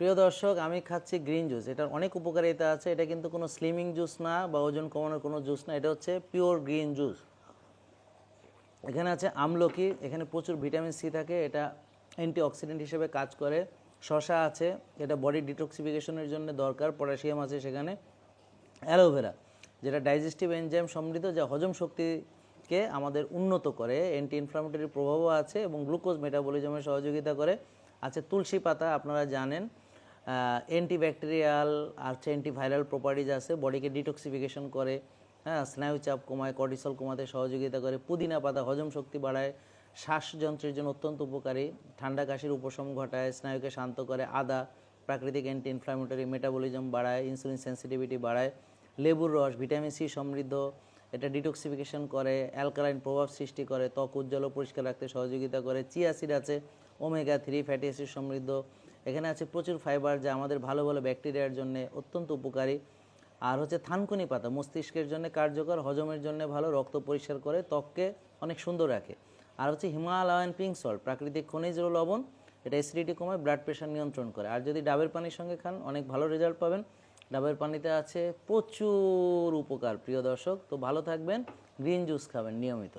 প্রিয় দর্শক, আমি খাচ্ছি গ্রিন জুস এটার অনেক উপকারিতা আছে। এটা কিন্তু কোনো স্লিমিং জুস না বা ওজন কমানোর কোনো জুস না। এটা হচ্ছে পিওর গ্রিন জুস এখানে আছে আমলকি। এখানে প্রচুর ভিটামিন সি থাকে। এটা অ্যান্টিঅক্সিডেন্ট হিসেবে কাজ করে। শশা আছে। এটা বডি ডিটক্সিফিকেশনের জন্য দরকার। পটাশিয়াম আছে সেখানে। অ্যালোভেরা যেটা ডাইজেস্টিভ এনজাইম সমৃদ্ধ, যা হজম শক্তিকে আমাদের উন্নত করে। অ্যান্টি ইনফ্লামেটরি প্রভাবও আছে এবং গ্লুকোজ মেটাবলিজমে সহযোগিতা করে। আছে তুলসী পাতা, আপনারা জানেন। অ্যান্টিব্যাকটেরিয়াল আর হচ্ছে অ্যান্টিভাইরাল প্রপার্টিজ আছে। বডিকে ডিটক্সিফিকেশন করে হ্যাঁ স্নায়ু চাপ কমায় কর্টিসল কমাতে সহযোগিতা করে, পুদিনা পাতা হজম শক্তি বাড়ায়, শ্বাসযন্ত্রের জন্য অত্যন্ত উপকারী, ঠান্ডা কাশির উপশম ঘটায়, স্নায়ুকে শান্ত করে, আদা, প্রাকৃতিক অ্যান্টি ইনফ্লামেটরি মেটাবলিজম বাড়ায় ইনসুলিন সেন্সিটিভিটি বাড়ায়, লেবুর রস ভিটামিন সি সমৃদ্ধ, এটা ডিটক্সিফিকেশন করে অ্যালকালাইন প্রভাব সৃষ্টি করে, ত্বক উজ্জ্বল পরিষ্কার রাখতে সহযোগিতা করে, চিয়া সিড আছে ওমেগা থ্রি ফ্যাটি অ্যাসিড সমৃদ্ধ এখানে আছে প্রচুর ফাইবার যা আমাদের ভালো ভালো ব্যাকটেরিয়ার জন্য অত্যন্ত উপকারী। আর হচ্ছে থানকুনি পাতা, মস্তিষ্কের জন্য কার্যকর, হজমের জন্য ভালো, রক্ত পরিষ্কার করে ত্বককে অনেক সুন্দর রাখে। আর হচ্ছে হিমালয়ান পিঙ্ক সল্ট প্রাকৃতিক খনিজ লবণ, এটা অ্যাসিডিটি কমায় ব্লাড প্রেশার নিয়ন্ত্রণ করে। আর যদি ডাবের পানির সঙ্গে খান, অনেক ভালো রেজাল্ট পাবেন। ডাবের পানিতে আছে প্রচুর উপকার, প্রিয় দর্শক। তো ভালো থাকবেন গ্রিন জুস খাবেন নিয়মিত।